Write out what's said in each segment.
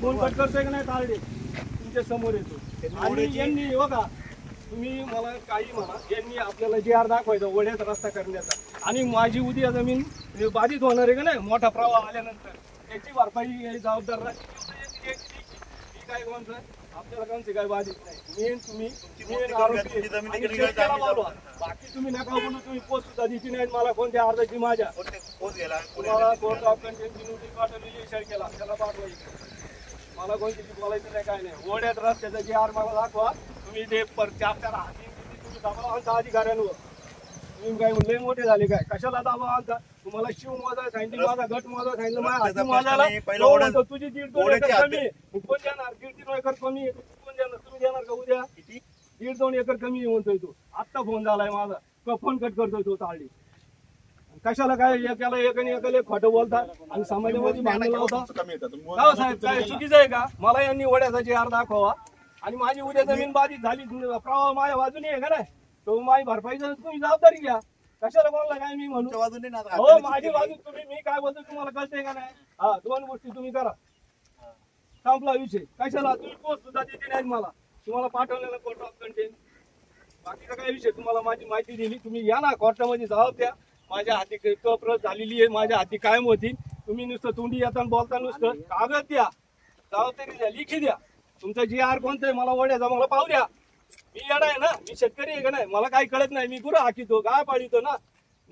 Phone cut करतोय का नाही तारडे? तुमच्यासमोर येतो. आणि यांनी बघा तुम्ही मला काही म्हणा यांनी आपल्याला जे आर दाखवायचा वड्यात रस्ता करण्याचा. आणि माझी उद्या जमीन हे बाधित होणार आहे का नाही? मोठा प्रवाह आल्यानंतर. त्याची भरपाई हे जबाबदार राहते काय कोणतं आपल्याला कोणते काय बाधित नाही मी आणि तुम्ही मी आणि आरोपी आणि शेतकऱ्याला बोलवा. बाकी तुम्ही नका बोलू तुम्ही पोस्ट सुद्धा दिली नाही मला कोणत्या अर्जाची माझ्या तुम्हाला कोर्ट ऑफ कंटेनची नोटीस पाठवलेली आहे केला त्याला पाठवायची मला कोणती बोलायचं नाही काय नाही ओढ्यात रस्त्याचं जे आर मला दाखवा तुम्ही ते पर चार चार हाती तुम्ही दाबा आणता अधिकाऱ्यांवर काय लय मोठे झाले काय? कशाला दाबा आणता तुम्हाला शिव सांगितलं माझा गट सांगितलं हाती तो म्हणतो, तुझी दीड दोन एकर कमी. हद्द- आहे मग कोण देणार? दीड तीन एकर कमी आहे कोण देणार? तुम्ही देणार का उद्या? किती? दीड दोन एकर कमी आहे म्हणतोय तो. आत्ता फोन झालाय माझा. का फोन कट करतोय तो ताळडी कशाला काय एकाला एक आणि एकाला एक खोटं बोलतात. आणि समाजामध्ये भांडण लावता कमी येतात हो साहेब काय चुकीचं आहे का? मला यांनी वड्याचा आर दाखवा. आणि माझी उद्या जमीन बाधित झाली. प्रवाह माझ्या बाजूने आहे का नाही? तो माझी भरपाईचं तुम्ही जबाबदारी घ्या. कशाला बोलला काय मी म्हणू? बाजूने ना आता हो माझी बाजू तुम्ही मी काय बोलतो तुम्हाला कळतंय का नाही? हा दोन गोष्टी तुम्ही करा. संपला विषय. कशाला? तुम्ही पोस्ट सुद्धा देते नाही मला. तुम्हाला पाठवलेलं कोर्ट ऑफ कंटेन बाकीचा काय विषय? तुम्हाला माझी माहिती दिली. तुम्ही या ना कोर्टामध्ये जबाब द्या. माझ्या हाती कप्रत झालेली आहे. माझ्या हाती कायम होती तुम्ही नुसतं तोंडी येताना बोलता नुसतं. कागद द्या. जबाबदारी द्या. लिखी द्या. तुमचं जी आर कोणतं आहे? मला वड्याचा मला पाहू द्या. मी येणार आहे ना मी शेतकरी आहे का नाही मला काही कळत नाही. मी गुरु हाकितो गाय पाळितो ना.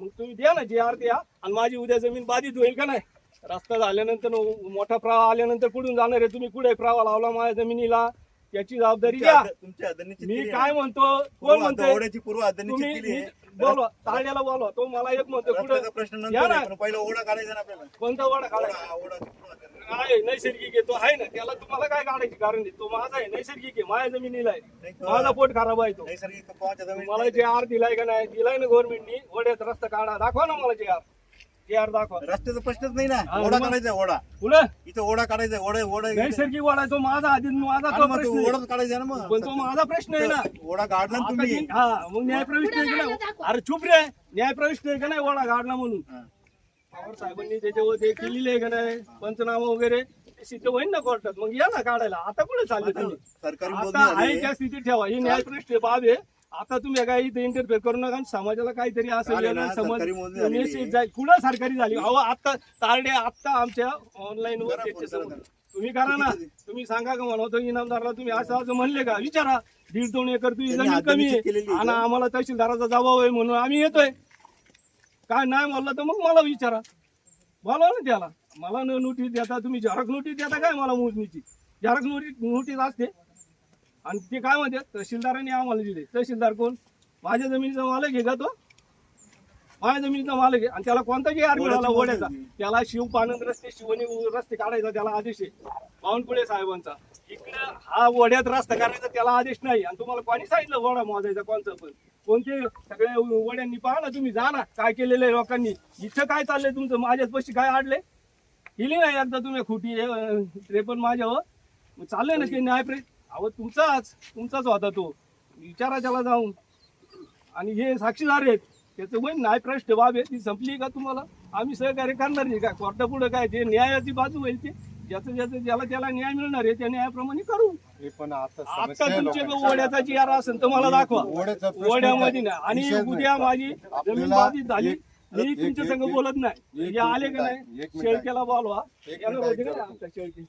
मग तुम्ही द्या ना जी आर द्या आणि माझी उद्या जमीन बाधित होईल का नाही? रस्ता झाल्यानंतर मोठा प्रवाह आल्यानंतर कुठून जाणार आहे? तुम्ही कुठे प्रवाह लावला माझ्या जमिनीला? याची जबाबदारी हात- तुमच्या मी. काय म्हणतो? कोण ओढ्याची पूर्व आहे. मी- बोलवा. ताळ्याला बोलवा. तो मला एक म्हणतो रस्त्याचा कुठं प्रश्न या नंतर ना. आहे, पण पहिला ओढा काढायचा ना आपल्याला. कोणता वाडा काढायचा? ओढा ओढा पूर्व हाताने. आहे नैसर्गिक आहे. तो आहे ना. त्याला तुम्हाला काय काढायची कारण नाही तो माझा आहे नैसर्गिक आहे. माझ्या जमिनीला आहे. माझा पोट खराब आहे तो. नैसर्गिक कपावाच्या जमिनीत मला जे आर दिलाय का नाही दिलाय ना गव्हर्नमेंटनी वड्यात रस्ता काढा. दाखवा ना मला जे आर. जे आर दाखवा. रस्त्याचा प्रश्नच नाही ना. हा, ओढा मग- काढायचा ओढा. पुढं इथं ओढा काढायचा ओढा ओढा. नैसर्गिक वाडा तो माझा आधी माझा तो मग तो प्रश्न आहे. ओढाच काढायचा ना मग. पण तो माझा प्रश्न आहे ना. ओढा काढला ना आता तुम्ही. ते- हा मग न्याय प्रविष्ट आहे का नाही? अरे चुप रे. न्याय प्रविष्ट आहे का नाही वडा गाडला म्हणून? हा. पवार साहेबांनी त्याच्यावर ते केलेले आहे का नाही? पंचनामा वगैरे? ते सिद्ध होईल ना कोर्टात. मग या ना काढायला. आता कुठे चालले तुम्ही? सरकारी बोलणी आता आहे झाली. त्या स्थितीत ठेवा. ही न्यायप्रविष्ट बाब आहे. आता तुम्ही काय इथे इंटरफेअर करू नका आणि समाजाला काहीतरी असेल समज. मेसेज जाईल. पुढं सरकारी झाली. अहो आता तारडे आता आमच्या ऑनलाईन वर. तुम्ही करा ना. तुम्ही सांगा का म्हणतो इनामदारला तुम्ही असं असं म्हणले का? विचारा. दीड दोन एकर तुझी जमीन कमी आहे. आणि? आम्हाला तहसीलदाराचा जबाब आहे म्हणून आम्ही येतोय. काय नाही म्हणलं तर मग मला विचारा. बोलवा ना त्याला. मला न नोटीस देता तुम्ही झरक नोटीस देता काय मला मोजणीची? झरक नोटीस नोटीस असते. आणि ते काय म्हणते तहसीलदारांनी आम्हाला दिले. तहसीलदार कोण? माझ्या जमिनीचा मालक आहे का तो? माझ्या जमिनीचा मालक आहे. आणि त्याला कोणता जे आर मिळाला ओढ्याची? ओढ्याचा मोजणी. त्याला शिव पानंद रस्ते शिवणी रस्ते काढायचा त्याला आदेश आहे. बावनकुळे साहेबांचा. इकडे हा ओढ्यात रस्ता करायचा त्याला आदेश नाही. आणि तुम्हाला कोणी सांगितलं ओढा मोजायचा कोणतं पण? कोणते सगळे वड्यांनी पहा ना तुम्ही जा ना. काय केलेलं आहे लोकांनी. इथं काय चाललंय तुमचं? माझ्याच पशी काय आडले केली नाही एकदा तुम्ही खोटी अं, त्रेपन्न माझ्यावर. चाललंय ना की न्याय प्रे अहो तुमचाच तुमचाच होता तो. विचारा त्याला जाऊन. आणि हे साक्षीदार आहेत. त्याचं वय न्यायप्रश्न बाब आहे. ती संपली का तुम्हाला? आम्ही सहकार्य करणार नाही का? कोर्टा पुढे काय जे न्यायाची बाजू होईल ते? ज्याचं ज्याचं ज्याला त्याला न्याय मिळणार आहे त्या न्यायाप्रमाणे करू. हे पण आता समस्या लोकांच्या. ओढ्याचा जी आर असेल तर मला दाखवा. ओढ्याचा प्रश्न ओढ्यामध्ये नाही. ना आणि विषयच नाही. उद्या माझी जमीन आपल्याला बाधित झाली. एक- मी एक- तुमच्या एक- संग एक- बोलत नाही. हे आले मिनिट का आहे, नाही? एक मिनिट आहे. शेळकेला बोलवा. एक याला मिनिट होते का ऐका नाही आमच्या शेळके?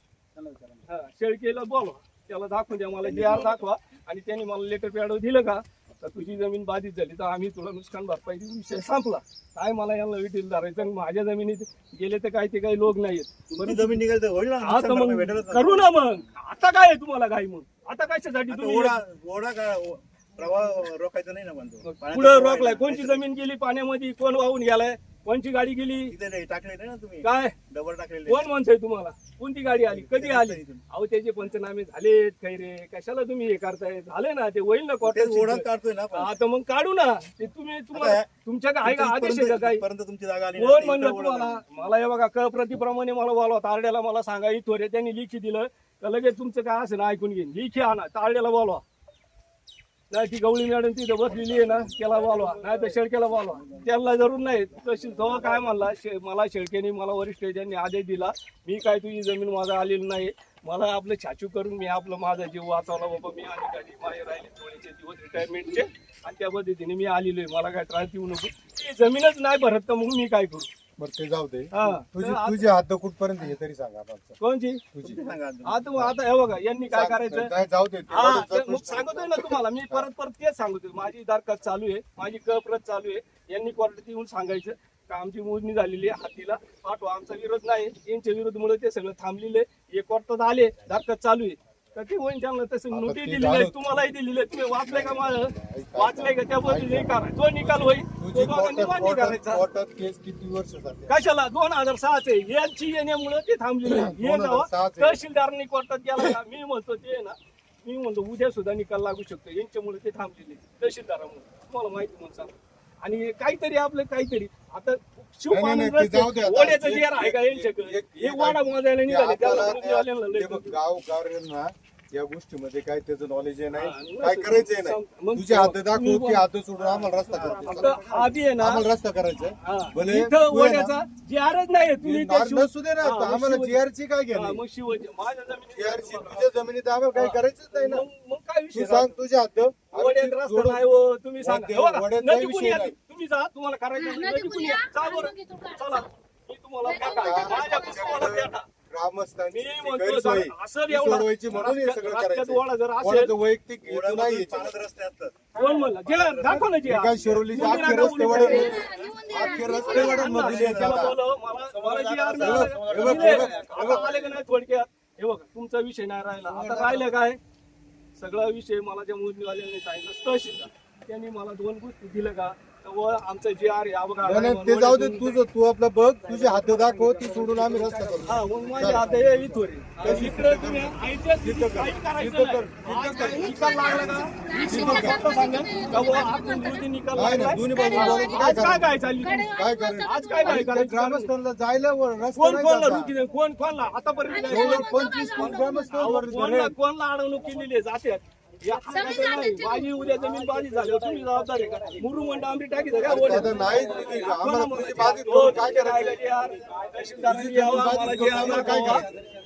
हा, शेळकेला बोलवा. त्याला दाखवून द्या मला जे आर दाखवा आणि त्यांनी मला लेटर पॅड दिलं का तर तुझी जमीन बाधित झाली तर आम्ही तुला नुकसान भरपाई. विषय संपला काय मला यांना विटील धरायचं माझ्या जमिनीत गेले तर काय ते काही लोक नाहीत जमीन निघाल तर आता मग. करू ना मग आता काय आहे तुम्हाला काय मग आता कशासाठी आता तुम्ही ओढा ओढा का ओ- प्रवाह रोखायचा नाही ना पण तो. पाण्याचा पुढे रोखलाय. कोणची जमीन गेली पाण्यामध्ये कोण वाहून गेलाय कोणची गाडी गेली? ना तुम्ही. काय? डबर टाकलेले. कोण म्हणतोय तुम्हाला? कोणती गाडी आली? कधी आली? अहो त्याचे पंचनामे झालेत काही रे. कशाला तुम्ही हे करताय? झाले ना ते होईल ना कोर्टात काढतोय ना. आता मग काढू ना. ते तुम्ही तुम्हाला तुमच्या आहे का आदेश आहे का इथपर्यंत तुमची जागा आली कोण म्हणलं तुम्हाला. मला हे बघा कळप्रतीप्रमाणे मला बोलवा. तारड्याला मला सांगा इथोरे त्यांनी लिखी दिलं. तर लगेच तुमचं काय असेल ना ऐकून घेईन. लिखी आणा तारड्याला बोलवा. नाही ती गवळी मॅडम तिथे बसलेली आहे ना त्याला बोलवा. नाही तर शेळक्याला बोलवा. त्याला जरूर नाही. तशी जेव्हा काय म्हणला? शे मला शेळकेने मला वरिष्ठ त्यांनी आदेश दिला. मी काय तुझी जमीन माझा आलेली नाही. मला आपलं छाचू करून मी आपलं माझा जीव वाचवला. बाबा मी अधिकारी माझे राहिले. थोडेसे दिवस रिटायरमेंटचे आणि त्या पद्धतीने मी आलेलो आहे. मला काय त्रास देऊ नको. ती जमीनच नाही भरत तर मग मी काय करू? बरं ते जाऊ दे. हा तुझी तर आता- तुझी हद्द कुठपर्यंत हे तरी सांगा कोणची? तुझी. सांगा. आता आता हे बघा यांनी काय करायचं? काय जाऊ दे ते हा बरं, ते जर मग सांगतोय ना तुम्हाला मी परत परत तेच सांगतोय. माझी दरखास्त चालू आहे माझी क प्रत चालू आहे. यांनी कोर्टात येऊन सांगायचं का आमची मोजणी झालेली आहे हातीला. पाठवा आमचा विरोध नाही. यांच्या विरोधमुळे ते सगळं थांबलेले हे कोर्टात आले दरखास्त चालू आहे. तर ते होईन त्यांना तसं आता नोटीस ते दिलेली आहे झालं. तुम्हालाही दिलेली आहे तुम्ही वाचलंय का माझं? वाचलंय का? करा जो निकाल होईल. तुझी तो दोघांनी कोर्टात मान्य कोर्टात करायचा. कोर्टात केस किती वर्ष झाले कशाला? दोन हजार सहाचे यांची येण्यामुळे ते थांबलेले आहे. हे 2006 जेव्हा चे. तहसीलदारांनी कोर्टात गेला का? मी म्हणतो ते ना. मी म्हणतो उद्या सुद्धा निकाल लागू शकतो. यांच्यामुळे ते थांबलेले तहसीलदारामुळे. तुम्हाला माहिती म्हणून सांग आणि काहीतरी आपलं काहीतरी. आता नाही, नाही, शिवपाणी ते जाऊ दे आता. ओढ्याचं एक- जे आहे का एक- यांच्याकडे? एक- हे एक- वाडा मोजायला ते निघाले. त्याला आपल्याला ते बघ, गाव गावऱ्यांना या गोष्टीमध्ये काय त्याचं नॉलेज आहे नाही. काय करायचंय नाही तुझी हात दाखव ती बोला. हात सोडून आम्हाला रस्ता करायचा आता आधी आहे ना आम्हाला रस्ता करायचा भले इथं नाही तुम्ही नसू दे ना हा, आम्हाला जीआरची काय घ्यायची मग शिवाजी माझ्या जमिनीत जीआरची तुझ्या जमिनीत आम्हाला काय करायचंच नाही ना मग काय तू विषय सांग तुझ्या हात वड्यात रस्ता नाही हो तुम्ही सांगा वड्यात- हे विषय. तुम्ही जा तुम्हाला करायचं? जा बरं. का? चला मी तुम्हाला माझ्या पुस्तकाला. ग्रामस्थांची मी जी म्हणतो गैरसोय जर असं ती एवढं सोडवायची म्हणून हे सगळं रस्त्यात करायचं ओढा जर असेल कोणाचं वैयक्तिक हेतू ओढ्यामधून नाही चालत रस्ते असतात कोण म्हणलं? जे दाखव ना जे हे काय शिरोलीचे अख्खे रस्ते वडे अख्खे. रस्ते वडे बघ, तुमचा विषय नाही राहिला. आता राहिलं काय? सगळा विषय मला त्या मोजणीवाल्यांनी सांगितलं तहसीलदार. त्यांनी मला दोन गोष्टी दिल्या का? व आमचं जे आर आहे अवघा नाही, नाही, ते जाऊ दे तुझं तू आपलं बघ तुझे हात दाखव ती सोडून आम्ही रस्ता करू. हा मग माझ्या आता हे इथवर आहे. इकडे तुम्ही ऐतिहासिक काही करायचं कर, नाही. आज काही निकाल लागला का? निकाल फक्त सांगा. का बुवा आपण विरोधी निकाल नाही लागला? नाही दोन्ही बाजू बोलायचं काय आज काय करायचं? काय चालली? तुमची? काय करायचं? आज काय काय आणि त्या करायचं? ग्रामस्थांना जायला व- रस्ता कोण नाही कोणला जाता. रुकी कोण कोणला? आतापर्यंत पंचवीस कोण ग्रामस्थांवर कोणला कोणला अडवणूक केलेली आहे नाही. माझी उद्या जमीन बाधी झाली. तुम्ही जबाबदार आहे का? मुरू म्हणता आमची टाकी का आता नाही तुझी आम्हाला तुझी बाधित करून काय करायचं? तहसीलदारांनी यावं, आम्हाला जे आम्हाला काय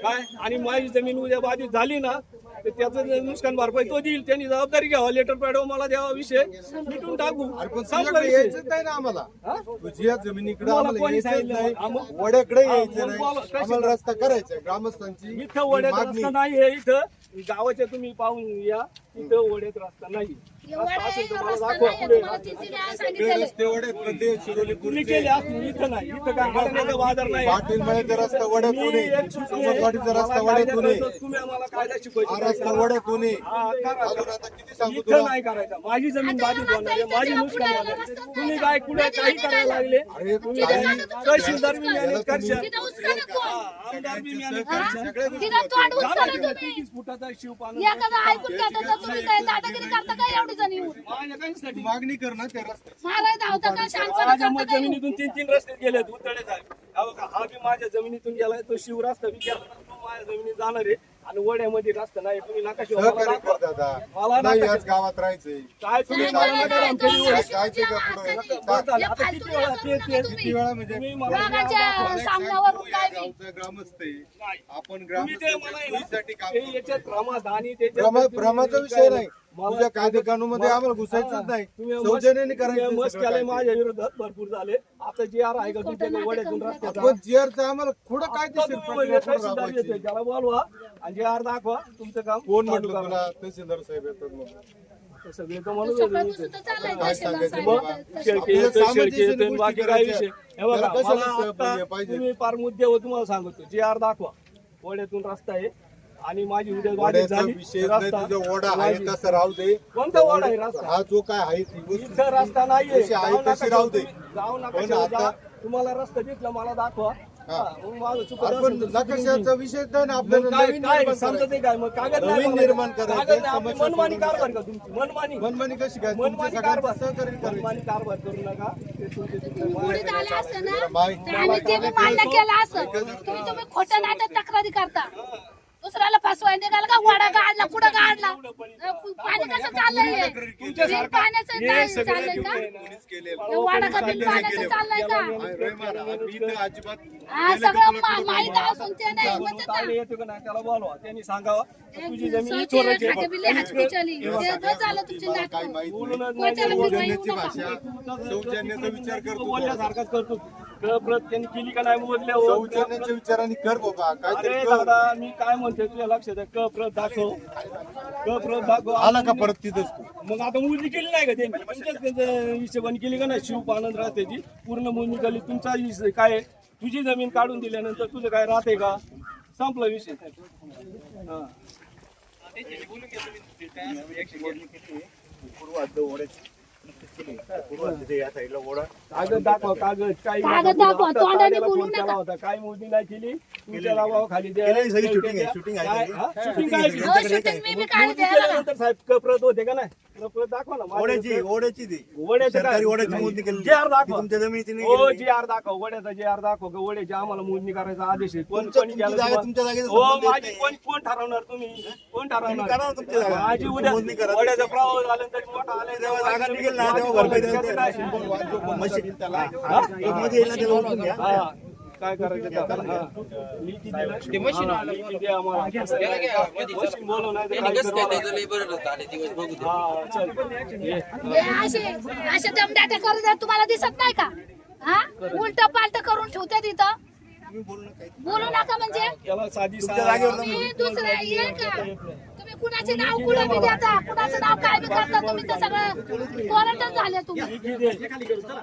काय? आणि माझी जमीन उद्या बाधित झाली ना तर त्याचं जे नुकसान भरपाई तो देईल. त्यांनी जबाबदारी घ्यावा. लेटर पॅड मला द्यावा विषय. मिटून टाकू. पण संपला तुझ्याकडे विषय. यायचंच नाही ना आम्हाला. हा? तुझ्या जमिनीकडे तुम्हाला आम्हाला कोणी यायचंच सांगितलं? नाही. हा, मग? वड्याकडे यायचं मग नाही. बोला, कशी आम्हाला रस्ता करायचा आहे. ग्रामस्थांची इथं मागणी. रस्ता नाही आहे इथं. गावाच्या तुम्ही पाहून या इथं वड्यात रस्ता नाही रस्ता असेल तर मला दाखवा पुढे शिरोली तुम्ही केले इथं नाही इथं काय हाडण्याचा बाजार नाही पाटील मळ्याचा रस्ता मी वड्यातून एक सुचली आहे. समाजवाडीचा रस्ता मला कायदा वड्यातून आहे. करायचं, तुम्ही आम्हाला कायदा हा शिकवायचा रस्ता वड्यातून आहे. हा, करा. अजून आता किती सांगू इथं तुला नाही करायचा माझी जमीन बाधित होणार आहे माझी नुकसान होणार आहे. तुम्ही काय कुठे काही करायला. लागले अरे तुम्ही काही- काय तहसीलदार बी मॅनेज करशाल तिथं. आमदार बी मॅनेज हा? करशाल तिथं तोंड ना. तेहतीस फुटाचा शिवपालन एखादं ऐकून घेता तर तुम्ही काय दादागिरी करता का एवढी जण येऊन मागणी कर ना त्या रस्त्याची माराय धावता का शांतपणा माझ्या मग का? जमिनीतून तीन तीन रस्ते गेले उतळे हा बघा हा बी माझ्या जमिनीतून गेलाय तो शिव रस्ता बी गेला तो माझ्या जमिनीत जाणार आहे. आणि वड्यामध्ये रस्ता नाही तुम्ही नका मला सहकार्य दाखवा. नाही गावात राहायचंय काय तुम्ही मला नका आमच्या का पुढे? बस झालं, आता किती वेळा. किती म्हणजे तुम्ही मला वाघाच्या सामनावरून काय बी गावचं ग्रामस्थ आहे नाही. आपण तुम्ही ते मला आहे ना, ग्रामस्थांसाठी काम ते करतो. याच्यात प्रमादानी त्याच्यात भ्रमा- तुम्ही भ्रमाचा काय विषय नाही तुझ्या कायदे कानूनमध्ये आम्हाला घुसायचंच नाही. सौजन्याने करायचं माझ्या विरोधात भरपूर झाले. आता जे आर आहे का तुमच्या वड्यातून ते. रस्त्याचा आपण जीआरचं आम्हाला थोडं काय. येतोय, त्याला बोलवा. आणि जे आर दाखवा तुमचं काम कोण म्हटलं. तुला? तहसीलदार साहेब येतात म्हणून. सगळे तर म्हणून बाकी काय. विषय? हे बघा? तुम्ही फार मुद्द्यावर तुम्हाला सांगतो जे आर दाखवा. वड्यातून रस्ता आहे. आणि माझी उद्या बाधित ओढ्याचा झाली विषय नाही रस्ता तुझा ओढा आहे माझी- तसं राहू दे कोणता ओढा आहे रस्ता? हा जो काय आहे ती वस्तू इथं रस्ता नाहीये जशी आहे जाऊ नका तशी राहू दे. तुम्ही. जाऊ नका पण शेवट आता- जा. तुम्हाला रस्ता दिसला मला दाखवा हा. हा, मग माझं चुकत आपण असेल तर चुकून नकाशाचा घेईन. विषय नाही ना मग आपल्याला काय नवीन काय निर्माण समजत करायचं. आहे काय मग कागद नाही नवीन मला. निर्माण करायचं, कागद नाही, आपली समस्या मनमानी सोडवून कारभार का तुमची मनमानी मनमानी कशी काय तुमच्या मनमानी सगळ्यांचं कारभार सहकार्य करायचं मनमानी कारभार करू नका ते तुमचे तुमचे बुडीत आलं असतं ना बाई. तर आम्ही ते बी मान्य केलं असं तुम्ही तुम्ही खोटं नाटक तक्रारी करता दुसऱ्याला फसवाय निघाला का? वाडा काढला कुठं काढला पाणी कसं चाललंय? पाण्याचं चाललंय का? वाडा का बिल पाण्याचं चाललंय का? हा सगळं मा- माहीत असून ते नाही म्हणतात ना. ताले येतो का नाही त्याला बोलवा. त्यांनी सांगावा तुझी जमीन चोराची झालं तुमची नाटकं. बोलूनच नाही. सौजन्याचा विचार करतो. बोलल्यासारखाच करतो. प्रत त्यांनी केली का नाही सौजन्याच्या विचाराने कर बाबा अरे दादा मी काय म्हणतोय तुझ्या लक्षात आहे? क प्रत दाखव. क प्रत दाखव. आला का परत तिथंच तू? मग आता मोजणी केली नाही का त्यांनी? तुमच्याच त्याचं हिशोबाने केली का नाही? शिव आनंद राहतेची पूर्ण मोजणी केली तुमचा हिस्सा काय आहे? तुझी जमीन काढून दिल्यानंतर तुझं काय राहते का? संपला विषय. हा. पूर्व हद्द ओढ्याची. कागद दाखव कागद काही कागद दाखवा, तोंडाने बोलू केला नका. होता काय मोजणी नाही केली तुमच्या द्या केलेली सगळी द्या, shooting आहे, द्या. shooting आहे काय? सगळी. हा? shooting shooting आहे आहे सगळी. की? हो, shooting मी बी काढते मोजणी बघा. केल्यानंतर साहेब कप्रत होते का नाही ओढ्याची इथं. ओढ्याची ती वड्याचं काय? सरकारी ओढ्याची मोजणी केली जे आर दाखवा. तुमच्या जमिनीची नाही हो केलेली. जी आर दाखव वड्याचा जे आर दाखव का वड्याची आम्हाला मोजणी करायचा आदेश आहे कोण तुमचं- कोणी तुमची केलं जागा तुम्हाला? तुमच्या जागेचा हो संबंध येत माझी नाही. कोण कोण ठरवणार तुम्ही कोण तुम्ही करा ना ठरवणार तुमच्या जागा. माझी उद्या मोजणी करा. प्रभाव झाला तरी मोठा आलाय जेव्हा जागा निघेल ना तेव्हा भरपाई द्यायला मशीन त्याला हा? तो मध्ये येईल ना त्याला ओळखून घ्या हा. काय करायचं दमदाटे तुम्हाला दिसत नाही का? हा? उलट पालट करून ठेवते तिथं. बोलू नका बोलू नका म्हणजे तुम्ही दुसरं ये का? तुम्ही कुणाचे नाव कुठं बी देता? कुणाचं नाव काय बी करता? तुम्ही तर सगळं कोरटच झाले तुम्ही.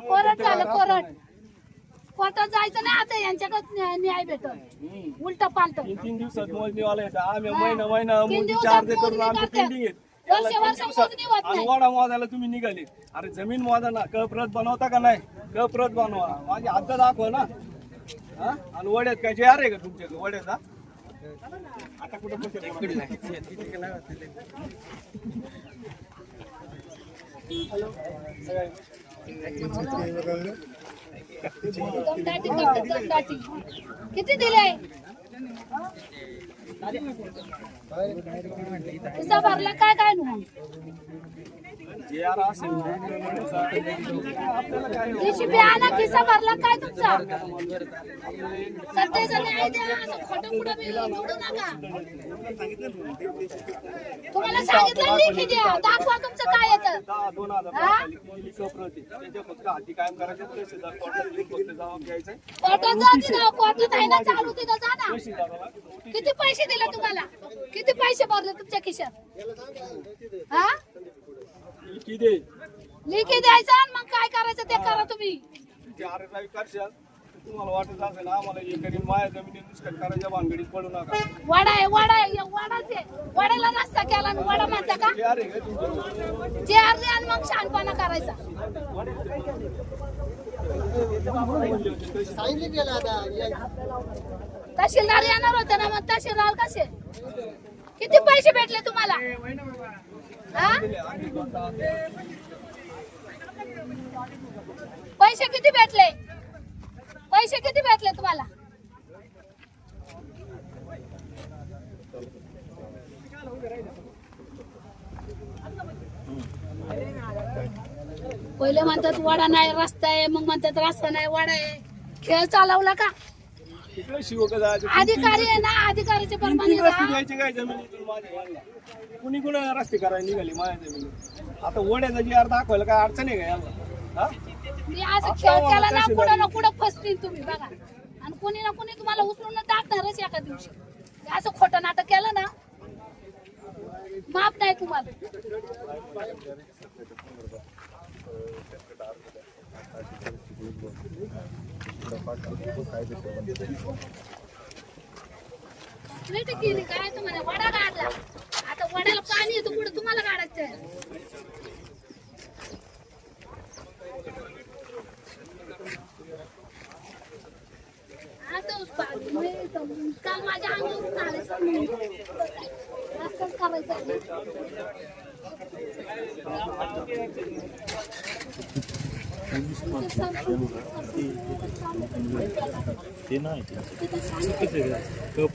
कोरट झालं कोरट. कोर्टात जायचं नाही आता यांच्याकडे न्याय- भेटत. उलट पालट. तीन तीन दिवसात मोजणीवाला येतात आम्ही. महिना महिना तीन मोजणी दिवसात चार्ज करून मोजणी आमचं करतात. पेंडिंग आहेत त्याला वर्ष- तीन वर्ष दिवसात मोजणी होत आणि नाही. वाडा मोजायला तुम्ही निघाले. अरे जमीन मोजा ना. क प्रत बनवता का नाही? क प्रत बनवा. माझी हद्द दाखव ना. हा? आणि वड्यात काय जे आहे का तुमच्याकडे वड्याचा आता कुठं दमदाटी किती दिले तुझा भरला काय काय जे आर आपल्याला भरला काय तुमचा? न्याय द्या असं खोटं बी निवडू नका. तुम्हाला सांगितलं लेखी द्या दाखवा तुमचं काय येतं हा? कोर्टात जा तिथं कोर्टात आहे ना चालू तिथं जा ना. किती पैसे दिले तुम्हाला? किती पैसे भरले तुमच्या खिशात? हा? लिखी दे. लेखी द्यायचा आणि मग काय करायचं ते करा तुम्ही. ते आर ड्राईव्ह करशाल तर तुम्हाला वाटत असेल आम्हाला करीन माझ्या जमिनी नुसतं करायच्या भानगडीत पडू नका. वडा आहे वडा आहे वडाच. आहे वड्याला रस्ता केला आणि वडा म्हणता का? ते अरे काय तुमच्या जे अर्धे आणि मग शहाणपणा करायचा. तहसीलदार येणार होते ना मग तहसीलदार कसे? किती पैसे भेटले तुम्हाला? पैसे किती भेटले? पैसे किती भेटले तुम्हाला? पहिले म्हणतात वडा नाही रस्ता आहे. मग म्हणतात रस्ता नाही वडा आहे. खेळ चालवला का? तिकडे शिवक अधिकारी आहे ना अधिकारीचे परवाने तीन रस्ते राहा. द्यायचे काय जमिनीतून माझ्या यांना कुणी कुणा रस्ते करायला निघाली माझ्या जमिनीत आता ओढ्याचा जी आर दाखवायला काय अडचण आहे का यांना हा? मी असं खेळ केला ना कुठं ना कुठं फसतील तुम्ही बघा. आणि कोणी ना कोणी तुम्हाला उचलून टाकणारच एका दिवशी. हे असं खोटं नाटक केलं ना माफ नाही तुम्हाला. नीट केली काय तुम्हाला वडा काढला आता वड्याला पाणी येतं पुढे तुम्हाला काढायचं आहे. आता पाणी नाही येतं. काल माझ्या अंगावरून आलं म्हणून. रस्ताच करायचा आहे. ते नाही. तो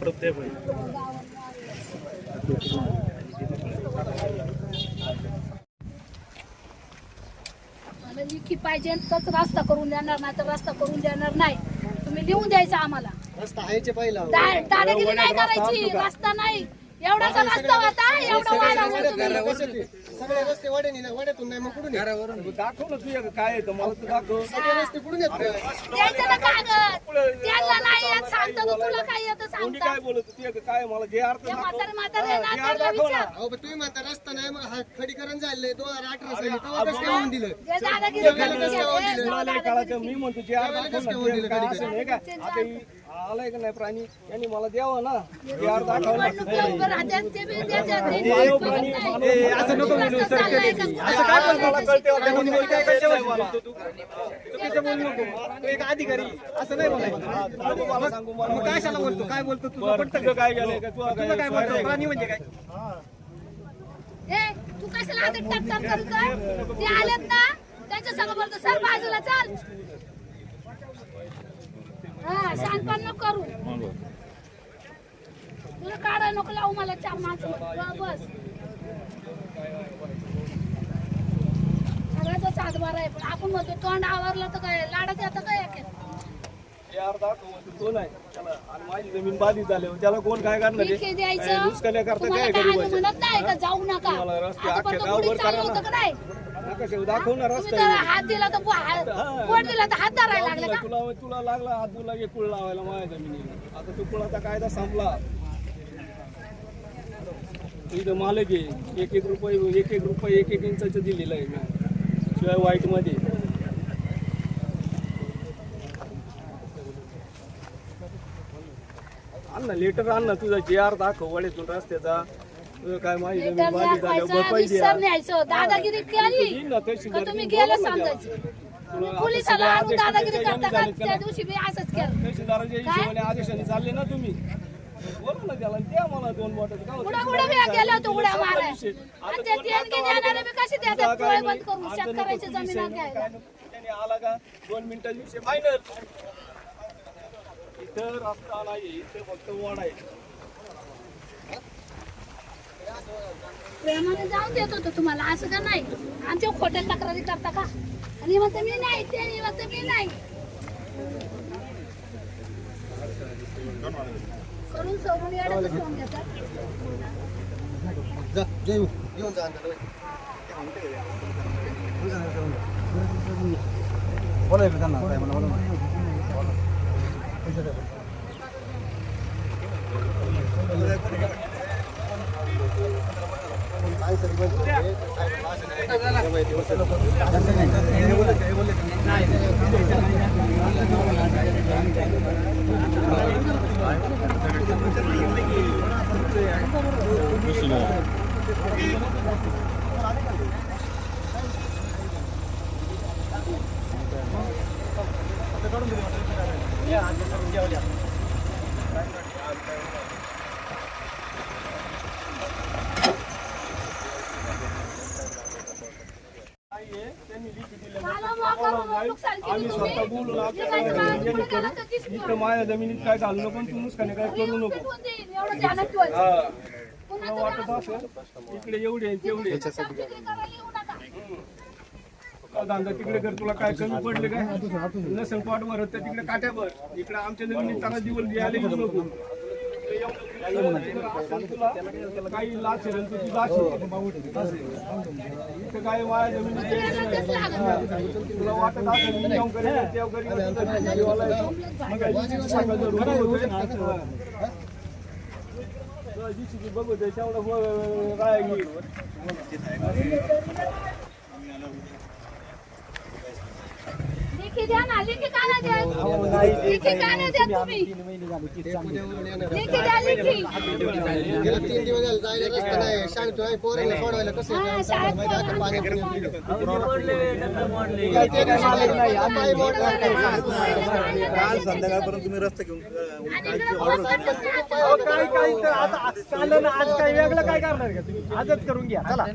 लिखी पाहिजे तरच रस्ता करून देणार नाही तर रस्ता करून देणार नाही. तुम्ही लिहून द्यायचं आम्हाला. रस्ता आहे दादागिरी नाही करायची. रस्ता नाही. एवढाचा रस्ता होता एवढा वाढवला तुम्ही. सगळे रस्ते वाड्या नेले वाड्यातून नाही मग कुठून येत? दाखव ना तुझ्या काय येतं मला तू दाखव. सगळे रस्ते कुठून येत द्यायचं ना कागद. त्यांना नाही येत सांगतो तर तुला काय येतं कोणी सांगता काय बोलत तुझ्या काय मला जे अर्थ ते दाखव. म्हातारे म्हातारे ना जे त्यांना अर्थ दाखव ना. विचार अहो पण तुम्ही म्हणता रस्ता नाही मग हा खडीकरण झाले दोन हजार अठरा साली तेव्हा कसं काय होऊन दिलं. जे दादागिरी त्याला करते, कसं काय ते तुला नाही दादागिरी कळायचं मी म्हणतो जे अर्थ दाखव ना, काय असं नाही का? आता ही आलाय का नाही प्राणी? यांनी मला द्यावं ना? ते ते प्राणी. असं नको म्हणू, सर. असं काय कळते तू एक अधिकारी. असं नाही बोलायचं. तू मग काय शाला बोलतो? काय बोलतो? तुझं पटतं का? काय गेलंय? का तुला तुझं काय बोलतो? प्राणी म्हणजे काय? ए, तू कशाला? ते आलेत ना? त्यांच्या संग बोलतो. सर बाजूला चाल. हा शानपण नको करू. तुला नको लावू मला चार माणसं. बस. सगळ्याचा सातबार आहे पण आपण म्हणतो तोंड आवरलं तर काय लाडात येतं काय एकेत? यार दाखव म्हणतो तो नाही त्याला आणि माझी जमीन बाधित झाल्यावर त्याला कोण काय करणार ठीक आहे आहे? द्यायचं. काय नुसकाल्या करता तुम्हाला काय काय गरीब आम्ही म्हणत नाही का जाऊ नका. तुम्हाला रस्ते आता अख्खे पण तो गावभर पुढे चाललं करा होतं का नाही? दाखव ना तुम्ही तर हात दिला तर बु- हात- पोट दिला तर हात धरायला लागले का? तुला तुला लागला हात तुला एक कुळ लावायला माझ्या जमिनीला. आता तू कुळाचा कायदा संपला. इथं मालक आहे. एक एक रुपये एक एक रुपये एक एक इंचाचं दिलेलं आहे शिवाय वाईटमध्ये. आण ना लेटर आण ना तुझा जे आर दाखव वड्यातून रस्त्याचा. काय दाखवायचं भरपाई द्या. विसर न्यायचं दादागिरी केली. ना तशी का तुम्ही गेलं तुम्ही आता पोलिसाला सगळे आणून आदेश दादागिरी त्याच्या करता का झालेत का त्या नाही? दिवशी मी असंच केलं. तहसीलदाराच्या हिशोबाने आदेशाने चालले ना तुम्ही. बोला ना त्याला द्या मला दोन बॉटल उड्या उड्या उड्या माराय आणि ते देणगी देणारे बी कशी देतात? डोळे बंद करून शेतकऱ्याची जमीन घ्यायला त्याने आला का? दोन मिनिटात विषय फायनल इथं रस्ता नाही इथं फक्त वाड आहे. प्रेमाने जाऊन देत होतो तुम्हाला असं का नाही? आमच्या खोट्या तक्रारी करता का? आणि म्हणते मी नाही ते म्हणते मी नाही. करून सोडून येण्याचं सोडून देतात. जा जय हो. येऊन जा अंकल. नाहीये, त्यांनी लिखी दिलं मला मोकार नुकसान केली आम्ही. स्वतः दिसतं. इथं माझ्या जमिनीत काय घालू नको आणि तू नुसकाने काय करू नको. हा वाटत असेल इकडे एवढे आहे, तेवढे आहे. असं विक्री करायला येऊ नका. का धंदा तिकडे कर तुला काय कमी पडले काय नसेल पाठ भरत तर तिकडे काट्या भर इकडे आमच्या जमिनीत त्याला दिवस घ्यायला येऊ नको इकडे एवढं असेल तुला काही लाच लाच इथं काय वाया जमिनीत तुला वाटत असेल मी येऊन काय जीची सांगायचं रुपये होते. हा. तुला जीची बघू दे, तेवढं ब- राय घेईल. लेखी द्या ना लेखी का नाही द्या लेखी का नाही द्या तुम्ही उद्यावरून येणार. लेखी द्या लेखी गेला तीन दिवस झाले, जायला रस्ता नाही शाळेत आहे, पोरांना सोडवायला कसं हा, आहे? शाळेत माहिती आहे, आता पोरांना पाणी पिण्यात सोडवायला. गेलं. काय ते नाही मालक नाही, आम्ही बोट नाही. काल संध्याकाळपर्यंत तुम्ही रस्ता घेऊन अं. अहो, काय काय इथं आता चाललं ना आज काय वेगळं काय करणार का तुम्ही आजच करून घ्या चला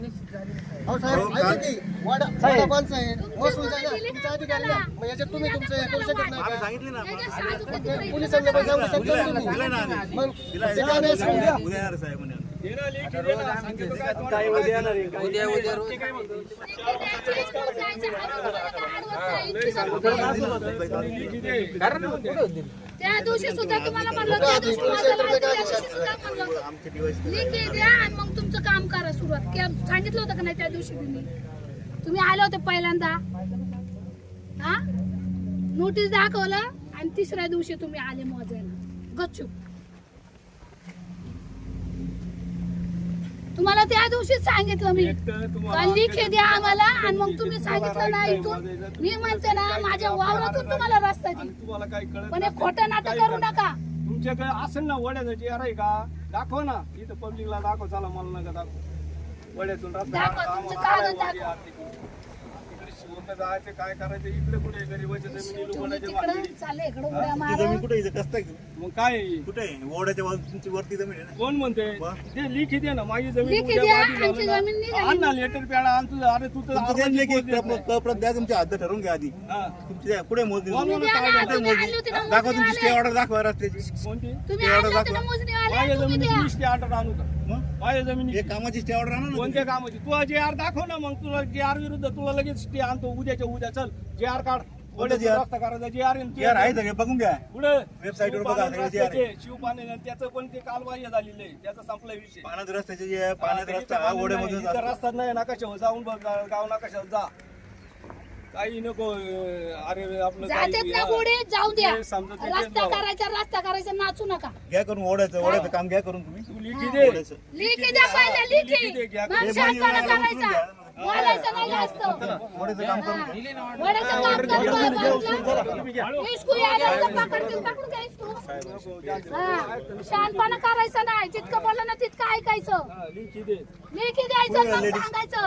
अहो साहेब, ऐका की, वाडा वाडा महसूल तुमचा अधिकारी ना. मग याच्यात तुम्ही तुमचं हे करू शकत नाही. आम्ही का? सांगितले ना. पोलिसांना पण सांगू शकता तुम्ही. मग. उद्या येणार साहेब म्हणे. उद्या उद्या रोज त्या दिवशी सुद्धा तुम्हाला म्हणलं त्या दिवशी माझं लाल त्या दिवशी सुद्धा म्हणलं होतं. द्या आणि मग तुमचं काम करा सुरुवात के- सांगितलं होतं का नाही त्या दिवशी तुम्ही तुम्ही आले होते पहिल्यांदा हा नोटीस दाखवलं आणि तिसऱ्या दिवशी तुम्ही आले मोजायला गच्चू तुम्हाला त्या दिवशीच सांगितलं मी. लिखी द्या आम्हाला आणि मग तुम्ही सांगितलं ना इथून मी म्हणते ना माझ्या वावरातून तुम्हाला रस्ता कळत पण हे नसेल, खोटं नाटक करू नका. तुमच्याकडे असेल ना जे आहे का? दाखव ना. इथं पब्लिकला दाखव चला मला नका दाखव. वड्यातून रस्ता तुमचं जायचं काय करायचं इकडे कुठे गरीबाच्या जमिनी तुम्ही लोकांच्या तिकडं मागे. चालले इकडं उड्या ती मारा जमीन कुठे इथं कसं आहे? मग काय आहे? कुठे आहे ओढ्याच्या तुमची वरती जमीन आहे ना कोण म्हणते वा. ते लिखी दे ना माझी जमीन लिखी उद्या द्या, वादी झालं आमची ना. जमीन निघाली. आण ना लेटर पॅड आण तुझं अरे तू तर तुमचं नाही. द्या तुमच्या हात धरून घ्या आधी हा. तुमची द्या. कुठे मोजली कोण तुम्ही? म्हणून द्या काय ना? तुम्ही आणली होती ना दाखवा तुमची मोजणीवाले. स्टे ऑर्डर दाखवा रस्त्याची कोणती तुम्ही आणले होते ना माझ्या तुम्ही जमिनीची द्या लिस्ट आठ आणू का मग माझ्या जमिनी कामाची स्टे ऑर्डर आणा ना कोणत्या कामाची? तू जे आर दाखव ना मग तुला जे आर विरुद्ध तुला लगेच स्टे आणतो. उद्याच्या उद्या चल जे आर काढ. कोणतं? रस्ता करायचा जे आर यार आहे सगळे बघून घ्या. पुढे Website वर बघा, सगळे जे आहे. शिवपाने त्याचं पण ते कालबाह्य झालेलं आहे. त्याचा संपला विषय. पाण्यात रस्त्याचे जे आहे, पाण्यात रस्ता हा ओढ्यामधून नाही, इथं रस्ता नाही नकाशावर जाऊन बघ गाव नकाशावर जा. काही नको अरे आपलं ना हा. जाऊ द्या. समजा ते रस्ता करायचा रस्ता करायचा नाचू नका. घ्या करून ओढ्याचं ओढ्याचं काम घ्या करून तुम्ही. तू लिखी दे. ओढ्याचं. लिखी द्या पहिले लिखी लिखी. दे, घ्या. मग हे शांतपणा बाई, करायचा. घ्या. बोलायचं नाही जास्त. ओढ्याचं काम करून वड्याचं काम करतो इसको यायला तर पकडतील पकडून घ्या इसको? हा. शांतपणा करायचं नाही. जितकं बोललं ना तितकं ऐकायचं. हा, लिखी द्यायचं मग सांगायचं.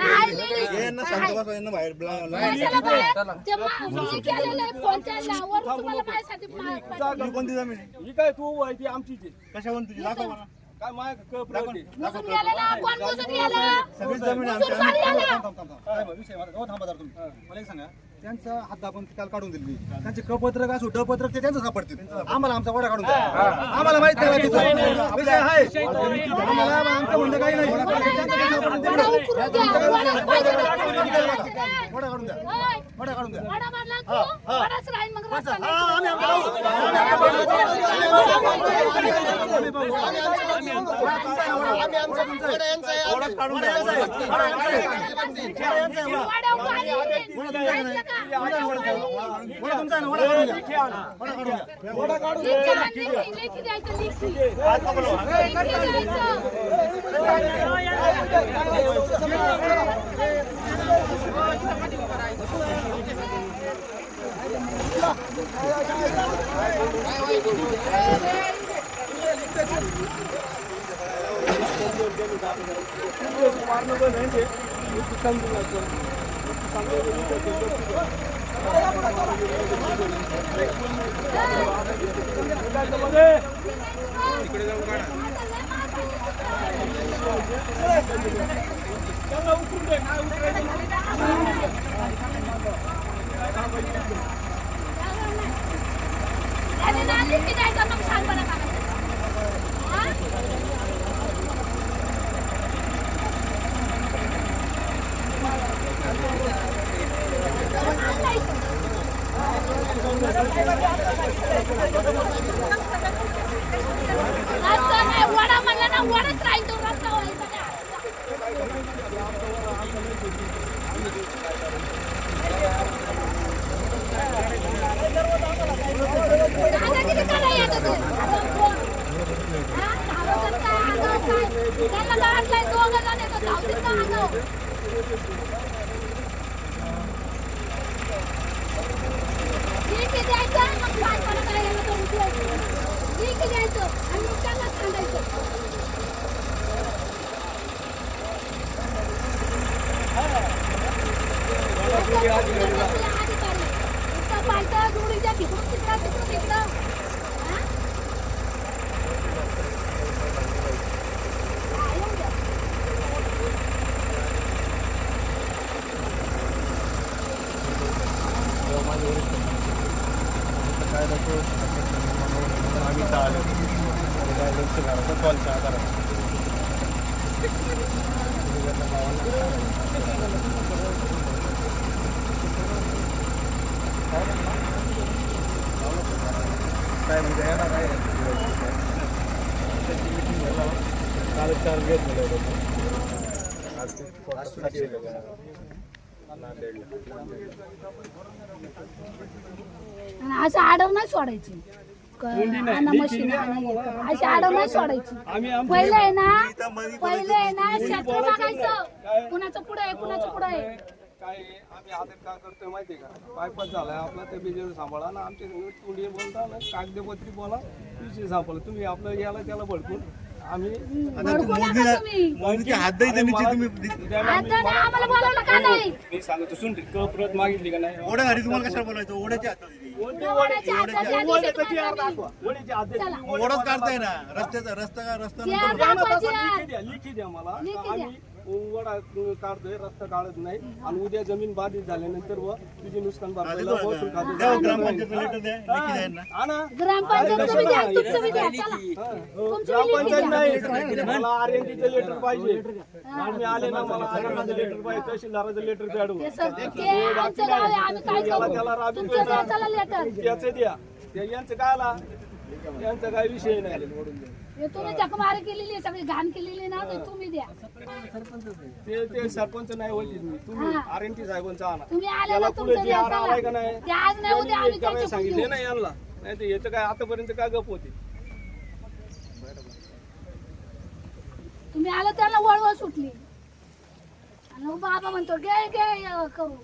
हाय लेडीज बाहेर. ला- ला- कशाला बाहेर? ते मा- मी केलेलं आहे फोन त्यांना. वर तुम्हाला माझ्यासाठी मा- ही कोणती जमीन आहे ही काय तू आहे ती आमची ती. कशावरून तुझी? दाखव मला. काय माय कप राहते मोजून गेलं ना कोण गेलं सगळी जमीन आमची. थांबा जरा तुम्ही. मला एक सांगा त्यांचा हात दाबून काल काढून दिली. त्यांचे कपत्रक असो डपत्रक ते त्यांचं सापडतील. आम्हाला आमचा वडा काढून द्या. आम्हाला माहीत नाही. विषय आहे. आम्हाला आमचं म्हणणं काही नाही. वडा द्या. वडा काढून द्या. वडा काढून द्या. वडा मारला तू वडाच राहील मग रस्ता हा, नाही. आम्ही आमचं लावू. आम्ही आमचं तुमचं आहे. ओढाच काढून द्या. वडा यांचा आहे. वडा यांचा आहे. वडा उकळली. ऐकलं का? वडा तुमचा आहे ना, वडा काढून द्या. वडा काढून द्या. लेखी द्या, लेखी, लेखी द्यायचं, लेखी. लेखी द्यायचं. मारणं बंद आहे ते. तू समजून जातो. तू समजून जातो. मध्ये. त्यांना उकरून दे काय उकरायचं त्याने ना लेखी द्यायचं, मग शांतपणा करायचा. हा? रस्ता नाही, वडा म्हणलं ना वडाच राहील तो रस्ता व्हायचा नाही. दादागिरी करायला येतं ते. हा? धावतात काय, आगाऊ काय? त्यांना गावातला दोघं जण येतात, धावतील का आगाऊ? ठीक आहे द्यायचं, मग बायकोला काय यायला तर उठवायचं. ठीक आहे द्यायचं, आणि मग त्यांना सांगायचं. अधिकारी. नुसतं पालतं जोडीच्या तिकडून तिकडं, तिकडून इकडं. हा? हा, येऊ द्या. आम्ही इथं आलो. गायडन्सच्या घराचा कॉलच्या आधारावर आणि असं आडव नाही सोडायची. मशीन. आमच्या अशी आडव नाही सोडायची. आमच्या- पहिलं आहे ना पहिलं आहे ना क्षेत्र. बघायचं काय? कुणाचं पुढे आहे कुणाचं पुढे आहे? काय आहे, आम्ही आदर काय करतोय माहितीये का? बायपास झालाय आपला ते बिजनेस सांभाळा ना. आमचे तुंडी बोलता ना कागदपत्री बोला विषय सांभाळा. तुम्ही आपलं याला त्याला भडकून आम्ही मी सांगतो सुन प्रत मागितली का नाही ओढा घरी तुम्हाला कशाला बोलायचं. चला. वडे ओढाच काढताय ना रस्त्याचा रस्ता रस्ता. लिखी द्या मला. आम्ही वडा काढतोय रस्ता काढत नाही. आणि उद्या जमीन बाधित झाल्यानंतर व तुझी नुकसान भरपाईला ना. ग्रामपंचायत हा. नाही. मला आरएनटीचं लेटर पाहिजे. आम्ही आले ना मला आरएनटीचं लेटर पाहिजे तहसीलदाराचं लेटर याला त्याला चला लेटर त्याचं द्या. ते यांचं काय आला? यांचा काय विषय नाही. तुम्ही जखमारी केलेली आहे, सगळी घाण केलेली ना ते तुम्ही द्या. ते ते सरपंच नाही होती तुम्ही तुम्ही साहेबांचा तुम्ही आले ना तुमचं जे आर आलाय का चला नाही? ते आज नाही उद्या आम्ही त्याच्या सांगितले ना यांना. नाही तर याचं काय आतापर्यंत काय गप होते? तुम्ही आलं त्याला वळवळ सुटली. आणि बाबा म्हणतो घे अं, करू.